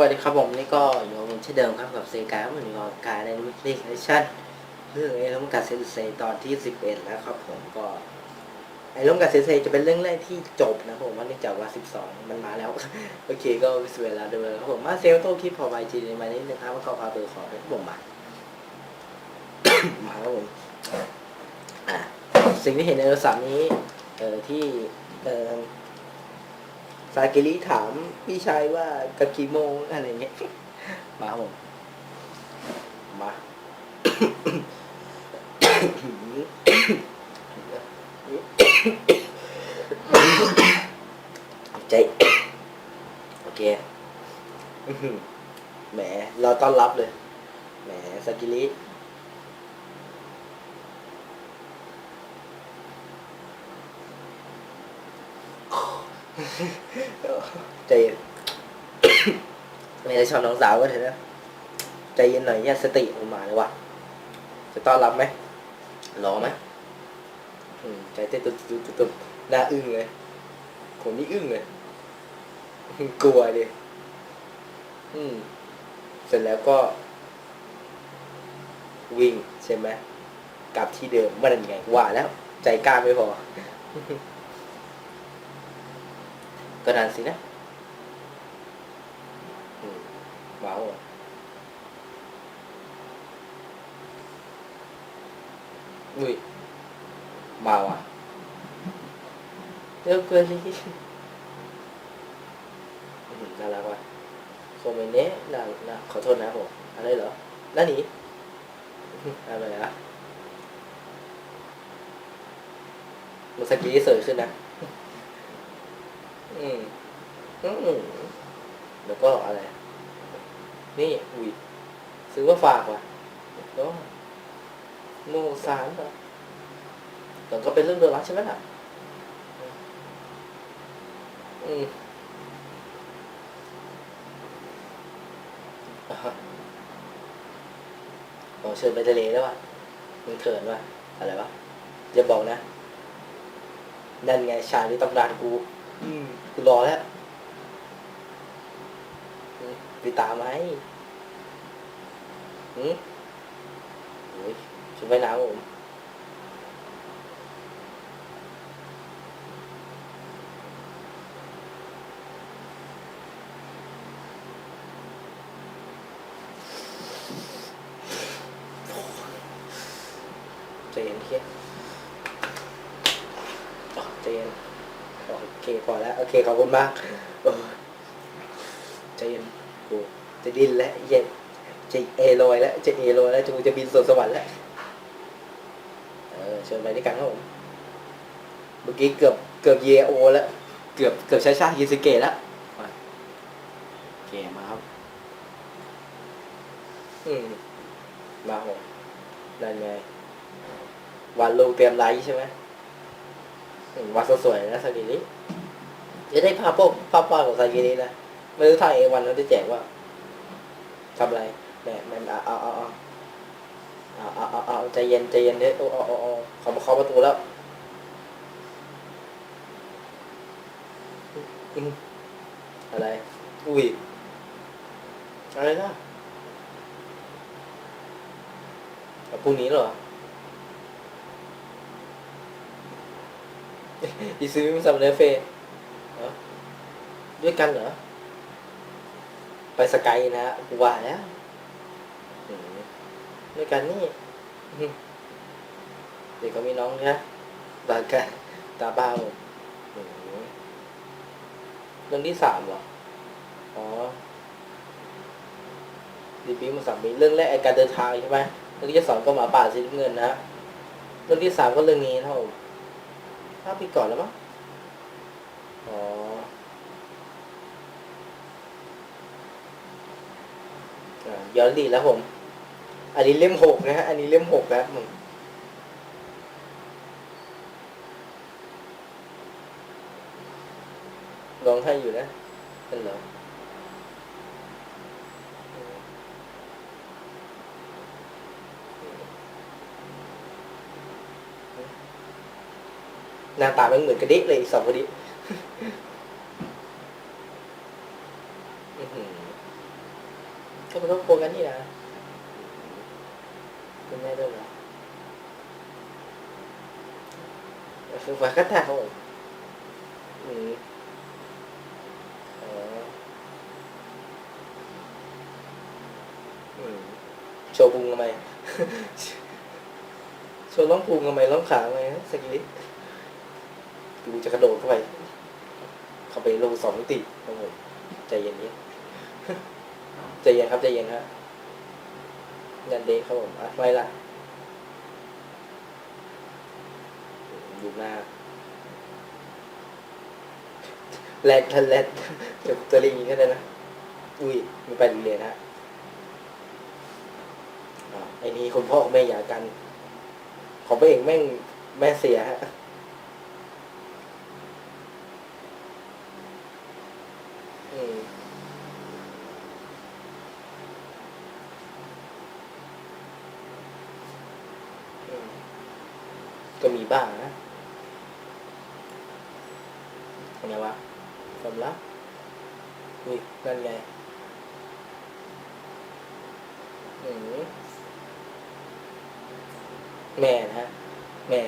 วัสดีครับผมนี่ก็อยู่กับผมเช่นเดิมครับกับเซกาเหมือนกับการในมิติเลชั่นเรื่องไอ้ล้มกัดเซนเซตอนที่สิบเอ็ดแล้วครับผมก็ไอ้ล้มกัดเซนเซจะเป็นเรื่องแรกที่จบนะผมว่าเนื่องจากว่าสิบสองมันมาแล้วโอเคก็วิสเวลาเดิมครับผมมาเซลโต้คลิปพอไปจีนมานิดนึงครับว่าเขาพาเบอร์ขอให้ผมมามาครับผมสิ่งที่เห็นในโทรศัพท์นี้ เอ่อที่เอ่อ ซากิริถามพี่ชายว่ากับกี่โมงอะไรเงี้ย มาครับผม มา ใจ โอเคอื้อหือแหม เราต้อนรับเลย แหมซากิริ ใจเย็นไม่ได้ชอบน้องสาวก็เถอะนะ ใจเย็นหน่อยเนี่ยสติผมมาเลยว่ะ จะต้อนรับไหมรอไหมอืมใจเต้นตุบตุบตุบตุบหน้าอึ้งเลยผมนี่อึ้งเลย กลัวดิอืม เสร็จแล้วก็ วิ่งใช่ไหมกลับที่เดิมมันยังไงว่าแล้ว ใจกล้าไม่พอ ก็นานสินะอืมว้าวอะอุ้ยมาว่ะเร็วเกินเลยน่ารักว่ะโคเมเนะน่าน่าขอโทษนะผมอะไรเหรอนั่นหนีอะไรอะมันสกีเสยขึ้นนะ อืมอืมแล้วก็อะไร นี่อุ้ยซื้อมาฝากว่ะแล้วโนซานเหรแต่ก็เป็นเรื่องเดือดร้อนใช่ไหมล่ะ อืมอ่าฮะโอ้เชิญไปทะเลแล้วว่ะมึงเขินว่ะอะไรวะอย่าบอกนะ นั่นไง ชาที่ตำนานกู อืม กูรอแล้วมไปตามไหมอืมโอ้ยชุดว่ายน้ำผมใจเย็นเทียอ๋อใจเย็น เคพอแล้ว โอเค ขอบคุณมากเออใจเย็นกูจะดิ้นแล้วเย็นจะเอโรยแล้วจะเอโรยแล้วจะกูจะบินสวนสวรรค์แล้วเออเชิญไปด้วยกันครับผมเมื่อกี้เกือบเกือบเยโอแล้วเกือบเกือบชาชายิสเกะแล้วมาโอเคมาครับ อืมมาผมนั่นไงวันลงเตรียมไลฟ์ใช่ไหมอืมวัดสวยๆนะซากิริ จะได้ภาพพวกภาพวาดของซากิรินะไม่รู้ถ่ายเอวันนั้นจะแจกว่าทำอะไรแหมมันเอาเอาเอาเอาเอาเอาเอาใจเย็นใจเย็นเด้อโอ้โอ้โอ้โอ้เขามาเคาะประตูแล้วอืมอะไร อุ้ย อะไรนะเอาพรุ่งนี้เหรอดิซื้อมิซัมเนเฟเหรอ ด้วยกันเหรอ ไปสกายนะฮะกูว่าแล้วอืมด้วยกันนี่อืมเด็กก็มีน้องนะบากันตาบ้าผมอืมเรื่องที่สามเหรอ อ๋อดีปีมาสามปีเรื่องแรกไอการเดินทางใช่ไหมเรื่องที่สองก็หมาป่าสีน้ำเงินนะฮะเรื่องที่สามก็เรื่องนี้เท่าห้าปีก่อนแล้วมั้ง อ๋ออ่า ย้อนดีแล้วผม อันนี้เล่มหกนะฮะ อันนี้เล่มหกแล้วมึงร้องไห้อยู่นะเป็นเหรอหน้าตามันเหมือนกระดิกเลยสองคนนี้อื้อหือ มันต้องโควกันนี่นะคุณแม่ด้วยเหรอคือฝากระถางอือ๋ออืมโชว์พุงทำไมโชว์ล้องพุงทำไมล้องขาทำไมฮะสกิลิดูจะกระโดดเข้าไป เข้าไปลงสองมิติครับผมใจเย็นนี้ ใจเย็นครับใจเย็นฮะยันเดครับผมอะไว้ละดูหน้าแรดทันแรดเดี๋ยวตัวเล็กอย่างนี้ก็ได้นะ อุ้ยมีไปโรงเรียนฮะไอ้นี่คุณพ่อแม่หย่ากัน ของพระเอกแม่งแม่เสียฮะ อืมอืมก็มีบ้างนะเป็นไงวะควา มลับอุ้ยนั่นไงอืมแม่นะฮะแม่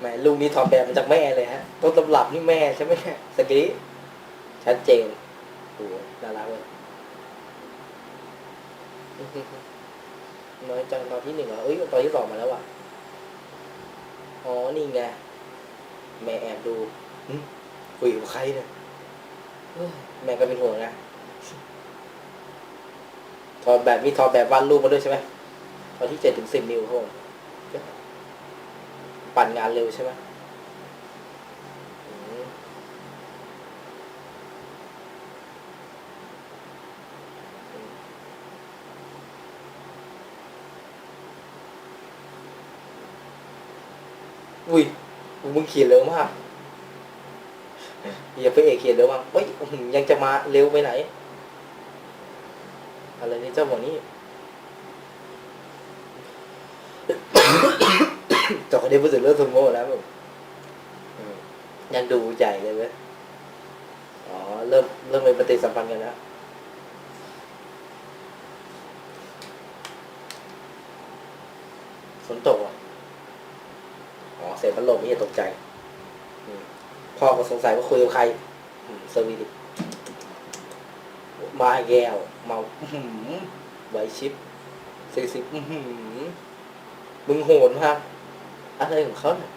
แม่ลูกนี้ถอดแบบมาจากแม่เลยฮะต้นตำรับนี่แม่ใช่ไหมสกีชัดเจนโอ้โหน่ารักเลยน้อยจังตอนที่หนึ่งเหรอเอ้ยตอนที่สองมาแล้วว่ะอ๋อนี่ไงแม่แอบดูคุยกับใครเนี่ย แม่ก็เป็นห่วงนะถอแบบมีถอแบบวาดรูปมาด้วยใช่ไหมตอนที่เจ็ดถึงสิบนิ้วครับปั่นงานเร็วใช่ไหมอืมอุ้ยมึงเขียนเร็วมาก อย่าไปเอกเขียนเร็วมากเฮ้ยอื้อหือยังจะมาเร็วไปไหน อะไรนี่เจ้าหมอนี่จอคนนี้พูดถึงเรื่องสมโมแล้วแบบอืมยังดูใหญ่เลยเว้ยอ๋อ เริ่มเริ่มเป็นปฏิสัมพันธ์กันแล้วฝนตกเหรอะ อ๋อ เสียงพัดลมนี่อย่าตกใจอืม พ่อก็สงสัยว่าคุยกับใครอืมสวีดิมาแก้วเมาไวชิปสี่สิบมึงโหดมากอะไรของเขาเนี่ย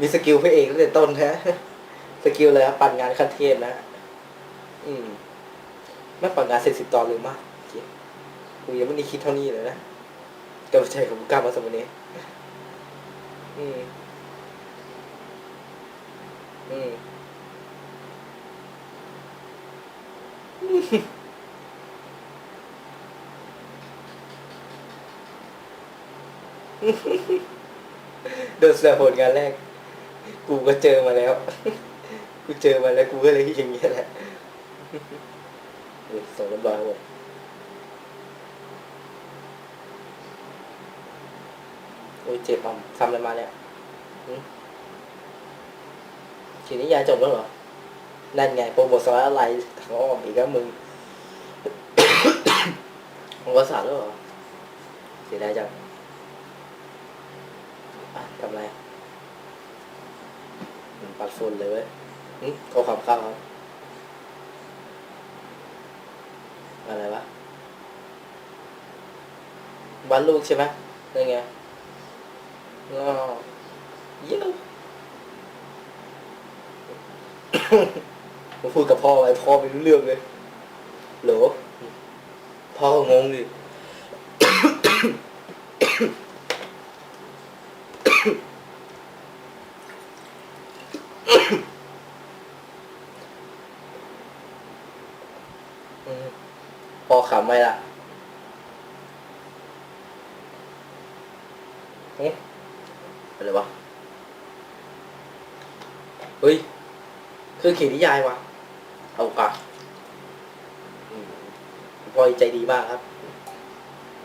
มีสกิลพระเอกตั้งแต่ต้นแท้สกิลเลยครับปั่นงานขั้นเทพนะ อืมแม่ปั่นงานเสร็จสิบตอนเลยมากกูยังไม่ได้คิดเท่านี้เลยนะกำลังใจของกล้ามาสมัยนี้ อืม อืมโดนแซวผลงานแรก กูก็เจอมาแล้ว กูเจอมาแล้วกูก็เลยอย่างเงี้ยแหละอุ๊ยส่งเรียบร้อยหมดโอ้ยเจ็บอะทำอะไรมาเนี่ย เขียนนิยายจบแล้วเหรอ นั่นไงโปรโมทสาระอะไรเขาออกอีกแล้วมึงมึงภาษาแล้วเหรอเสียดายจังทำไรปัดฝุ่นเลยเว้ยหึเขาขับเข้าครับ อะไรวะบ้านลูกใช่ไหมนั่นไงอ๋อเยี่ยม ผมพูดกับพ่อไว้พ่อไม่รู้เรื่องเลยโหลพ่อก็งงดิพ่อขำไหมล่ะเอ๊ะอะไรวะ เฮ้ย คือเขียนนิยายวะเอากะพอใจดีมากครับ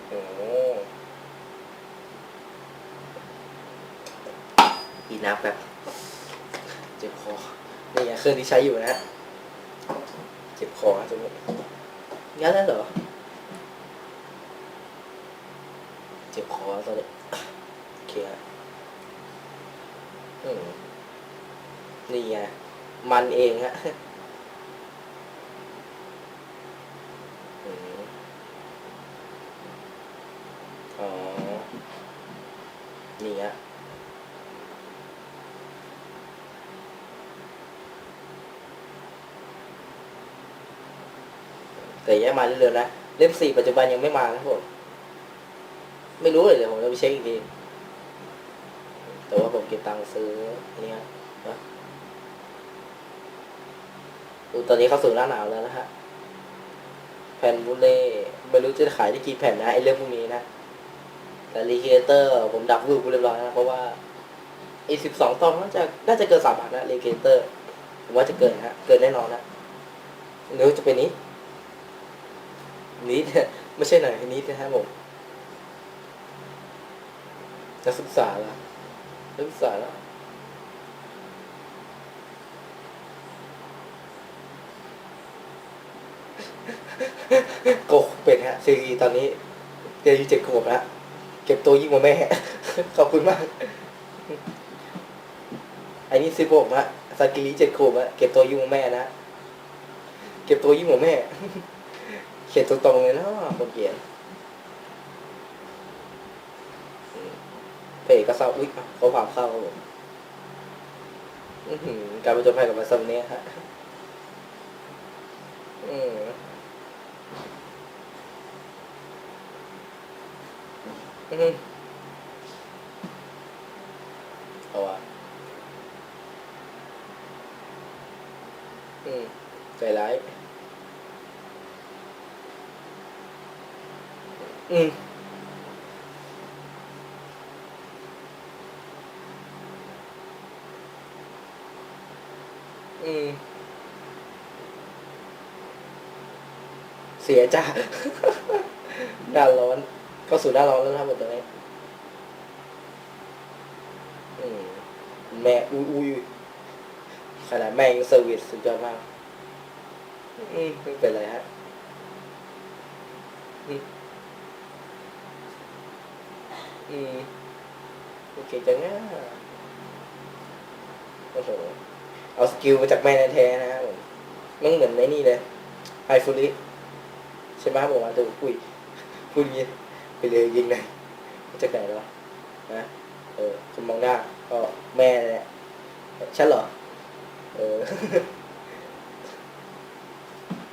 โอ้อีน้ำแบบเจ็บคอนี่ไงเครื่องที่ใช้อยู่นะ เจ็บคอครับทุกงั้นแล้วเหรอ เจ็บคอตอนนี้โอเคฮะอืมนี่ไง มันเองฮะอ๋อ นี่ฮะแต่ยังมาเรื่อยๆนะ เล่มสี่ปัจจุบันยังไม่มานะครับผม ไม่รู้เลยเดี๋ยวผมจะไปเช็คอีกที แต่ว่าผมเก็บตังค์ซื้อนเนี้ย นะดูตอนนี้เข้าสู่หน้าหนาวแล้วนะฮะ แผ่นบูเล่ไม่รู้จะขายได้กี่แผ่นนะไอเรื่องพวกนี้นะ แต่รีเคเตอร์ผมดับรูปเรียบร้อยนะเพราะว่าไอสิบสองตอนน่าจะน่าจะเกินสามพันนะรีเคเตอร์ผมว่าจะเกินนะฮะ เกินแน่นอนนะหรือจะเป็นนี้นิดไม่ใช่หน่อยนิดนะครับผมจะศึกษาล้วจะศึกษาแล้ว โกกเป็นฮะซีรีตอนนี้เรียนอายุเจ็ดขวบแล้วเก็บตัวยิ่งกว่าแม่ ขอบคุณมากไอ้นี่สิบหกฮะสกิลีเจ็ดขวบอะเก็บตัวยิ่งกว่าแม่นะเก็บตัวยิ่งกว่าแม่ เขียนตรงๆเลยเนาะคนเขียนเพจก็เศร้าอุ๊ยเขาผ่าเข้าครับผมการประจนภัยกับมาซัมเนี้ยฮะ อืม อืมเอาวะอืมใจร้ายอืมอืมเสียจ้าหน้าร้อน ก็สู่หน้าร้อนแล้วนะครับผมตอนนี้แม่อุ้ยอุ้ยขนาดแม่ยังเซอร์วิสสุดยอดมากไม่เป็นไรฮะอืมโอเคจังอะโอ้โหเอาสกิลมาจากแม่แท้ๆนะครับผมมันเหมือนในนี่เลยไฮฟูริใช่ไหมผมว่าดูปุ้ยพูดอย่างงี้ ไปเลยยิงเลยจากไหนวะนะเออคุณมองหน้าก็แม่แหละฉันเหรอเออ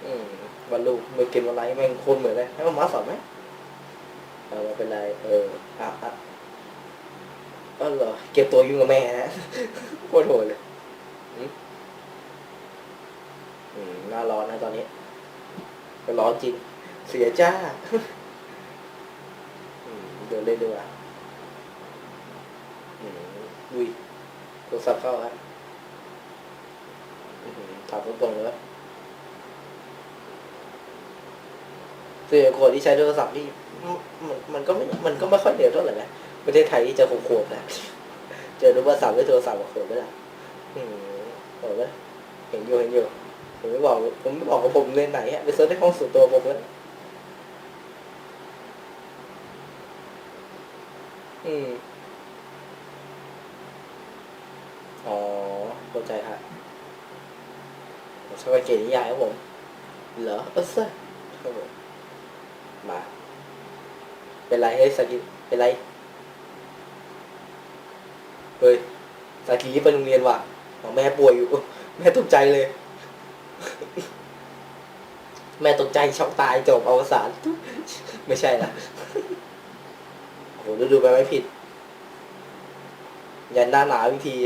อืมวันลูกมือเกมวันไรแม่งโคนเหมือนเลยให้มามาสอนไหมเออไม่เป็นไรเอออะอะเออเหรอเก็บตัวยุ่งกับแม่นะโคตรโหดเลยอืมอืมหน้าร้อนนะตอนนี้ร้อนจริง เสียจ้า เดินเล่นด้วยว่ะอุ้ยโทรศัพท์เข้าครับอืมถามตรงๆเลยส่วนใหญ่คนที่ใช้โทรศัพท์นี่มันมันก็ไม่มันก็ไม่ค่อยเร็วเท่าไหร่นะประเทศไทยที่จะขวบๆนะเจอรู้ว่าสับด้วยโทรศัพท์กับขวบไม่ได้อืมโหดไหมเห็นอยู่เห็นอยู่ผมไม่บอกผมไม่บอกกับผมเรียนไหนฮะไปเซิร์ชในห้องส่วนตัวผมเลย อืมอ๋อเข้าใจครับผมชอบเกตนิยายครับผม เหรอเออเซ่ครับผมมา เป็นไรเฮ้ยสกิเป็นไร เฮ้ยสกิไปโรงเรียนว่ะอ๋อแม่ป่วยอยู่ แม่ตกใจเลย แม่ตกใจช็อกตายจบอวสานไม่ใช่ละ โหดูดูไปไม่ผิด ยันหน้าหนาวิธี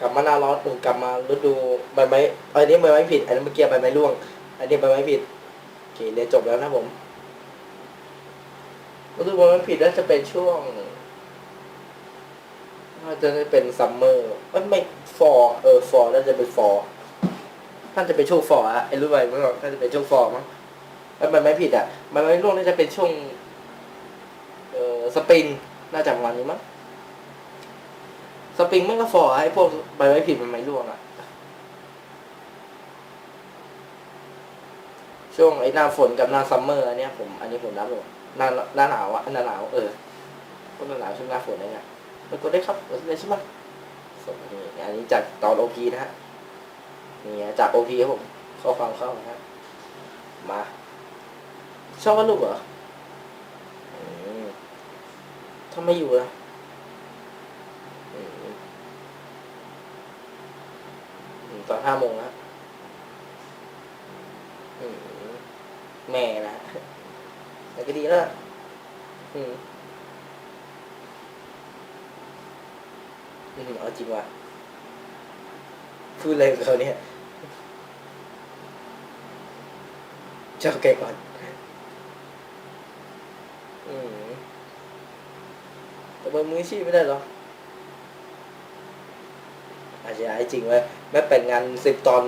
กลับมาหน้าร้อนเออกลับมาฤดูใบไม้อันนี้ใบไม้ผิด อันนี้เมื่อกี้ใบไม้ร่วง อันนี้ใบไม้ผิดโอเคเรียนจบแล้วนะผมฤดูใบไม้ผิดน่าจะเป็นช่วงน่าจะเป็นซัมเมอร์ไม่ไม่ฟอร์เออฟอร์น่าจะเป็นฟอร์น่าจะเป็นช่วงฟอร์อะไอ้รู้ไหมเมื่อก่อนน่าจะเป็นช่วงฟอร์มั้ง แล้วใบไม้ผิดอะใบไม้ร่วงน่าจะเป็นช่วง เอ่อสปริงน่าจะประมาณนี้มั้งสปริงไม่ก็ฟอร์ไอ้พวกใบไม้ผิดใบไม้ร่วงอะ ช่วงไอ้หน้าฝนกับหน้าซัมเมอร์เนี้ยผมอันนี้ผมรับเลยหน้าหน้าหนาวอะหน้าหนาวเออพวกหน้าหนาวช่วงหน้าฝนอะไรเงี้ยมันกดได้ครับกดได้ใช่ไหมส่งมาที่นี่อันนี้จากตอนโอพีนะฮะนี่ฮะจากโอพีครับผมข้อความเข้านะฮะมา ชอบวาดรูปเหรออืมถ้าไมอยู่นะอืมอืมตอนห้าโมงแล้วอืมแม่นะแต่ก็ดีแล้วล่ะอืมอืมเอาจริงว่ะพูดอะไรกับเขาเนี่ยเจ้าแกก่อน อืมแต่เบอร์มืออาชีพไม่ได้หรอ อาจจะให้จริงไว้ยแม่เป็นงานสิบตอน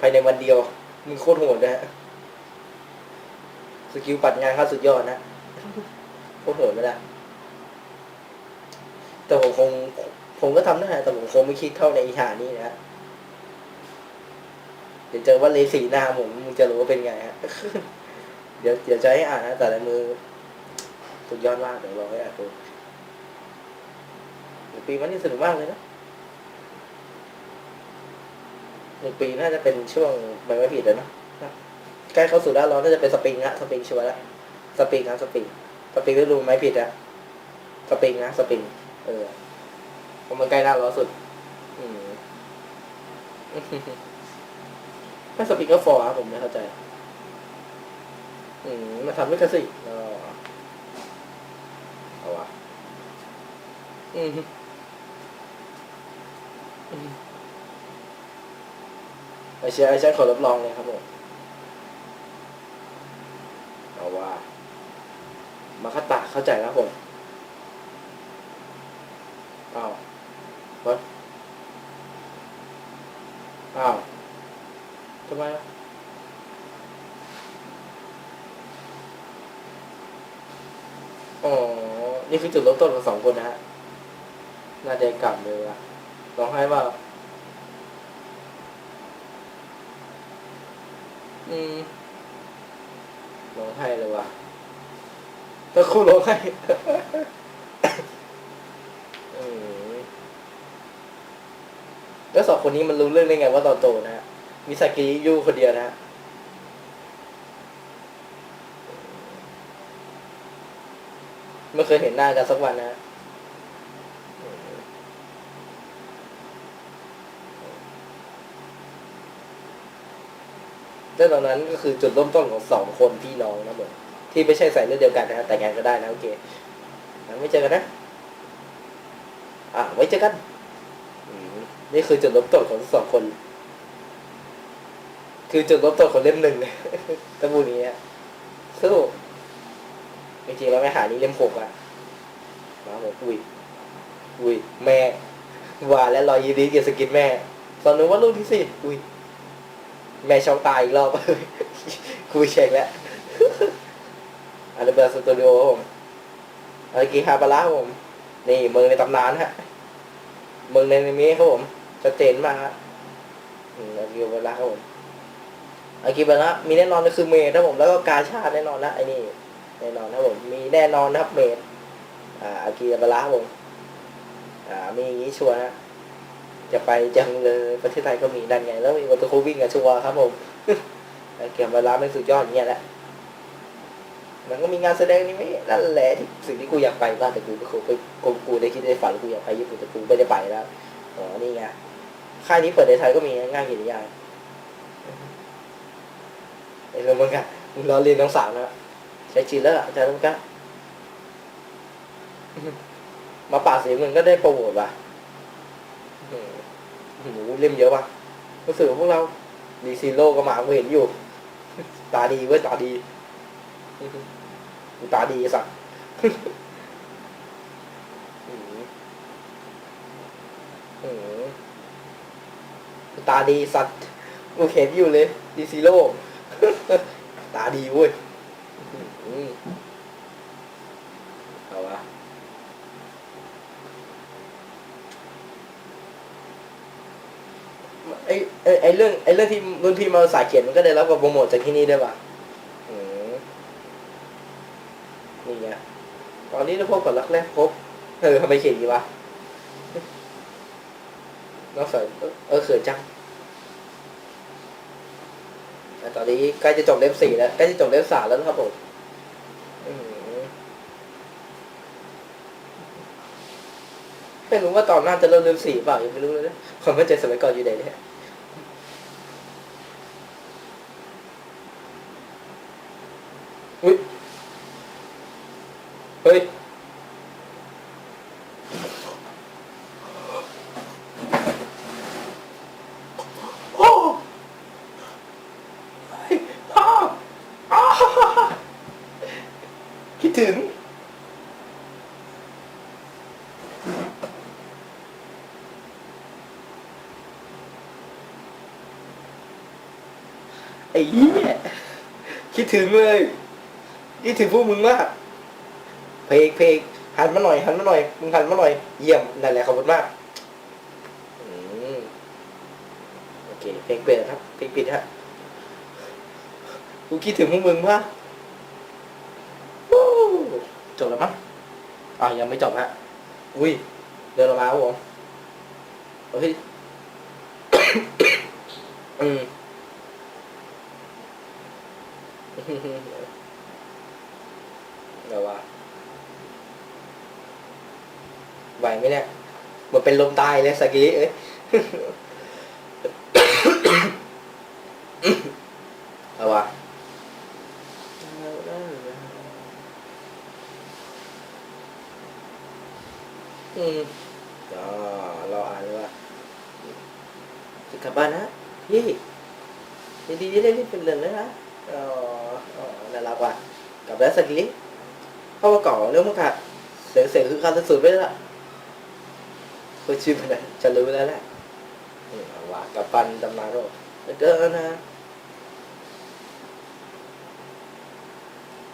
ภายในวันเดียว มึงโคตรโหดนะฮะ สกิลปัดงานเข้าสุดยอดนะ โคตรโหดไม่ได้แต่ผมคง ผมก็ทำได้แต่ผมคงไม่คิดเท่าในอีหานี่นะฮะเดี๋ยวเจอว่าเลสีหน้าผมมึงจะรู้ว่าเป็นไงฮะ เดี๋ยวเดี๋ยวจะให้อ่านนะแต่ละมือ สุดยอดมากเดี๋ยวรอให้อ่านดูหนึ่งปีมันนี่สนุกมากเลยนะหนึ่งปีน่าจะเป็นช่วงไม่ไม่ผิดเลยเนะใกล้เข้าสู่หน้าร้อนน่าจะเป็นสปริงละสปริงชัวร์ละสปริงครับสปริงสปริงฤดูไม่ผิดอะสปริงนะสปริงเออเพราะมันใกล้หน้าร้อนสุด อืมถ้าสปริงก็ฟอร์ครับผมไม่เข้าใจ อืมมาทำไม่กระสิอ๋อ เอาวะอืมอืมไอเชียไอเชียขอรับรองเลยครับผมเอาว่า มาคาตะเข้าใจครับผมอ้าววัดอ้าวทำไมอะอ๋อ นี่คือจุดเริ่มต้นของสองคนนะฮะนาจะกลับเลยอะร้องไห้เปล่า อืมร้องไห้เลยว่ะตะคู่ร้องไห้แล้วสองคนนี้มันรู้เรื่องได้ไงว่าตอนโตนะฮะมิซากิยูคนเดียวนะฮะ ไม่เคยเห็นหน้ากันสักวันนะฮะอืมแล้วตอนนั้นก็คือจุดเริ่มต้นของสองคนพี่น้องนะผมที่ไม่ใช่ใส่เลือดเดียวกันนะแต่งงานก็ได้นะโอเคไม่เจอกันนะ อะไว้เจอกันนี่คือจุดเริ่มต้นของสองคน คือจุดเริ่มต้นของเล่มหนึ่งตะบูนี้สู้ จริงๆเราไม่หานี่เล่มหกอะมาบอกอุ้ยอุ้ยแม่วาและรอยยิ้มดีเกียรติสกินแม่ตอนนึงว่าลูกที่สี่อุ้ยแม่ช็อกตายอีกรอบคุยเช็คแล้วอันเดอร์เบอร์สตูดิโอผมอากิฮาบาระผมนี่เมืองในตำนานฮะเมืองในนิเมะครับผมชัดเจนมากฮะอากิฮาบาระครับผมอากิฮาบาระมีแน่นอนก็คือเมย์ครับผมแล้วก็กาชาแน่นอนนะไอ้นี่ แน่นอนนะครับผมมีแน่นอนนะครับเมย์อ่าอากิฮาบาระครับผมอ่ามีอย่างนี้ชัวร์นะจะไปจังเลยประเทศไทยก็มีนั่นไง แล้วมีวัตถุวิ่งกับชัวร์ครับผมอากิฮาบาระเป็นสุดยอดอย่างเงี้ยแหละมันก็มีงานแสดงนี่ไหมนั่นแหละที่สิ่งที่กูอยากไปบ้างแต่กูไปกูกูได้คิดได้ฝันกูอยากไปญี่ปุ่นแต่กูไม่ได้ไปแล้วอ๋อนี่ไงค่ายนี้เปิดในไทยก็มีง่ายกินยายไอ้เรื่องมึงอะมึงรอเรียนน้องสาวนะ ใช้จีนแล้วอาจารย์ต้องกะมาป่าเสียงมึงก็ได้โปรโมทว่ะอืมโอ้โหเล่มเยอะว่ะรู้สึกพวกเราดีซีโร่ก็มาเห็นอยู่ ตาดีเว้ยตาดีกูตาดีสัตว์ตาดีสัตว์กูเห็นอยู่เลยดีซีโร่ตาดีเว้ย อืมเอาวะไอไอ้ไอเรื่องไอเรื่องที่รุ่นพี่มาสายเขียนมันก็ได้รับการโปรโมทจากที่นี่ด้วยป่ะนี่ไงตอนนี้เราพบกับรักแรกพบ เออทำไมเขียนอย่างนี้วะน้องเสริมเออเขินจังตอนนี้ใกล้จะจบเล่มสี่แล้วใกล้จะจบเล่มสามแล้วนะครับผม ไม่รู้ว่าตอนหน้าจะเริ่มเล่มสีเปล่ายังไม่รู้เลยนะความเข้าใจสมัยก่อนอยู่ไหนเนี่ยเฮ้ย โอ้เฮ้ยพ่ออ้าคิดถึง ไอ้เหี้ยคิดถึงเลยคิดถึงพวกมึงมากเพลงเพลงหันมาหน่อยหันมาหน่อยมึงหันมาหน่อยเยี่ยมนั่นแหละขอบคุณมากอืมโอเคเพลงเปลี่ยนครับเพลงปิดฮะกูคิดถึงพวกมึงมากจบแล้วมั้งอ่ายังไม่จบฮะอุ้ยเดินออกมาครับผมเฮ้ยอืม เดี๋ยวว่าไหวไหมเนี่ยเหมันเป็นลมตายเลยสกีเอ้ย เอาวะอืมอ๋อเราอ่านเลยว่าจะกลับบ้านนะพี่ยินดีที่ได้รีบเป็นเรื่องเลยนะอ๋ออ๋อน่ารักว่ะกลับแล้วสกีเข้ามาก่อนเรื่องมันขาดเสียงเสียง คือการสุดๆไปแล้วล่ะคุณชื่อมันนะจะรู้แล้วแหละว่ะกับปันตำนานโรคแล้วก็นะ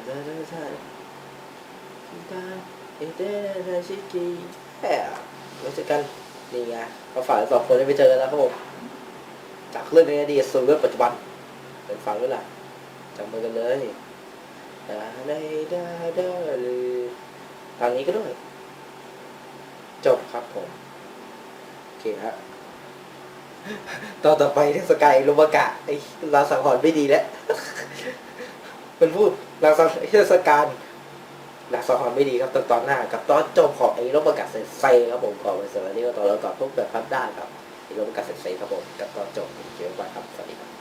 ได้ได้ใช่ได้เอเดนชิกิแย่ไม่ใช่กันนี่ไงเขาฝ่ายสองคนได้ไปเจอกันแล้วครับผมจากเรื่องในอดีตสู่เรื่องปัจจุบันเป็นฟังด้วยล่ะจำมือกันเลยด้ได้ด้ได้เลยทางนี้ก็ด้วย จบครับผมโอเคฮะตอนต่อไปเทศกาลลมอากาศไอ้ลาสังหรณ์ไม่ดีแล้วมันพูดหลังเทศกาลหลักสอนไม่ดีครับตอนตอนหน้า กับตอนจบของไอ้รบประกาศเซนเซครับผมขอไปสวัสดีก็ตอนแล้วก่อนพบแบบพับได้ครับไอ้รบประกาศเซนเซครับผมกับตอนจบเจอกันครับสวัสดีครับ